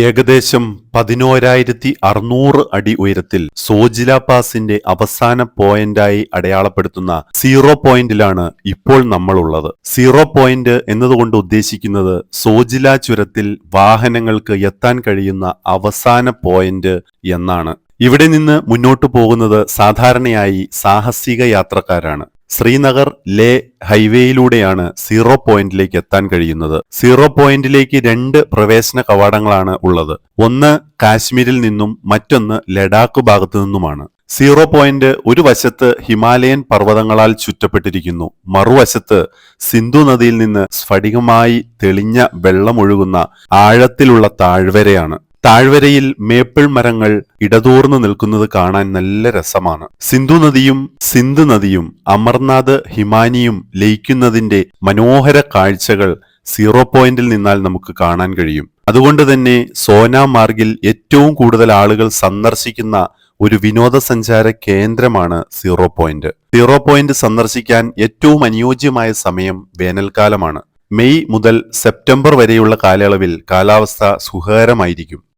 ഏകദേശം പതിനോരായിരത്തി അറുന്നൂറ് അടി ഉയരത്തിൽ സോജില പാസിന്റെ അവസാന പോയിന്റായി അടയാളപ്പെടുത്തുന്ന സീറോ പോയിന്റിലാണ് ഇപ്പോൾ നമ്മളുള്ളത്. സീറോ പോയിന്റ് എന്നതുകൊണ്ട് ഉദ്ദേശിക്കുന്നത് സോജില ചുരത്തിൽ വാഹനങ്ങൾക്ക് എത്താൻ കഴിയുന്ന അവസാന പോയിന്റ് എന്നാണ്. ഇവിടെ നിന്ന് മുന്നോട്ടു പോകുന്നത് സാധാരണയായി സാഹസിക യാത്രക്കാരാണ്. ശ്രീനഗർ ലേ ഹൈവേയിലൂടെയാണ് സീറോ പോയിന്റിലേക്ക് എത്താൻ കഴിയുന്നത്. സീറോ പോയിന്റിലേക്ക് രണ്ട് പ്രവേശന കവാടങ്ങളാണ് ഉള്ളത്. ഒന്ന് കാശ്മീരിൽ നിന്നും മറ്റൊന്ന് ലഡാക്ക് ഭാഗത്തു നിന്നുമാണ്. സീറോ പോയിന്റ് ഒരു വശത്ത് ഹിമാലയൻ പർവതങ്ങളാൽ ചുറ്റപ്പെട്ടിരിക്കുന്നു. മറുവശത്ത് സിന്ധു നദിയിൽ നിന്ന് സ്ഫടികമായി തെളിഞ്ഞ വെള്ളമൊഴുകുന്ന ആഴത്തിലുള്ള താഴ്വരയാണ്. താഴ്വരയിൽ മേപ്പിൾ മരങ്ങൾ ഇടതൂർന്നു നിൽക്കുന്നത് കാണാൻ നല്ല രസമാണ്. സിന്ധു നദിയും സിന്ധ് നദിയും അമർനാഥ് ഹിമാനിയും ലയിക്കുന്നതിന്റെ മനോഹര കാഴ്ചകൾ സീറോ പോയിന്റിൽ നിന്നാൽ നമുക്ക് കാണാൻ കഴിയും. അതുകൊണ്ട് തന്നെ സോനാമാർഗിൽ ഏറ്റവും കൂടുതൽ ആളുകൾ സന്ദർശിക്കുന്ന ഒരു വിനോദസഞ്ചാര കേന്ദ്രമാണ് സീറോ പോയിന്റ്. സീറോ പോയിന്റ് സന്ദർശിക്കാൻ ഏറ്റവും അനുയോജ്യമായ സമയം വേനൽക്കാലമാണ്. മെയ് മുതൽ സെപ്റ്റംബർ വരെയുള്ള കാലയളവിൽ കാലാവസ്ഥ സുഖകരമായിരിക്കും.